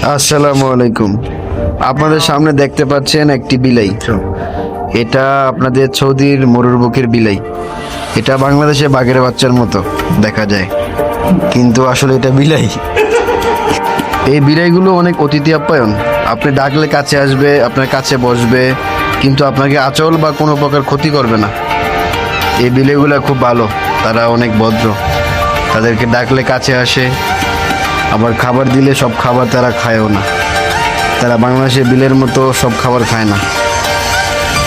আসসালামু আলাইকুম। আপনাদের সামনে দেখতে পাচ্ছেন একটি বিলাই। এটা আপনাদের সৌদির মরুর বুকের বিলাই। এটা বাংলাদেশে বাঘের বাচ্চার মতো দেখা যায়। কিন্তু আসলে এটা বিলাই। এই বিলাইগুলো অনেক অতিথি আপ্যায়ন। আপনি ডাকলে কাছে আসবে, আপনার কাছে বসবে, কিন্তু আপনাকে আচল বা কোনো প্রকার ক্ষতি করবে না। এই বিলেগুলো খুব ভালো। তারা অনেক ভদ্র। তাদেরকে ডাকলে কাছে আসে। আবার খাবার দিলে সব খাবার তারা খায়ও না। তারা বাংলাদেশে বিলের মতো সব খাবার খায় না।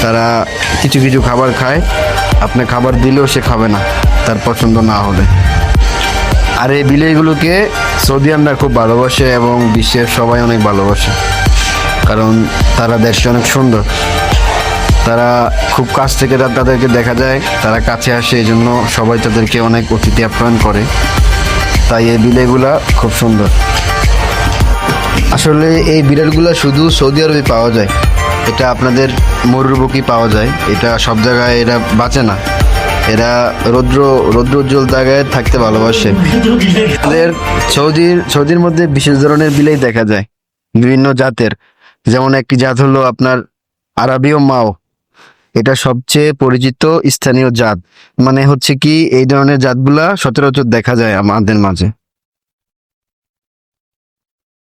তারা কিছু কিছু খাবার খায়, আপনি খাবার দিলেও সে খাবে না, তার পছন্দ না হলে আর এই বিলেইগুলোকে সৌদিয়ানরা খুব ভালোবাসে এবং বিশ্বের সবাই অনেক ভালোবাসে। কারণ তারা দেশে অনেক সুন্দর। তারা খুব কাছ থেকে তাদেরকে দেখা যায়, তারা কাছে আসে, এই জন্য সবাই তাদেরকে অনেক অতিথি আপ্যায়ন করে। তাই এই বিলেগুলা খুব সুন্দর। আসলে এই বিড়ালগুলো শুধু সৌদি আরবে পাওয়া যায়, এটা আপনাদের মরুরবুকি পাওয়া যায়, এটা সব জায়গায় এরা বাঁচে না। এরা রৌদ্র, রৌদ্রোজ্জ্বল জায়গায় থাকতে ভালোবাসে। এদের সৌদির সৌদির মধ্যে বিশেষ ধরনের বিলাই দেখা যায়, বিভিন্ন জাতের। যেমন একটি জাত হলো আপনার আরবীয় মাও। এটা সবচেয়ে পরিচিত স্থানীয় জাত। মানে হচ্ছে কি, এই ধরনের জাতগুলা সচরাচর দেখা যায় আমাদের মাঝে।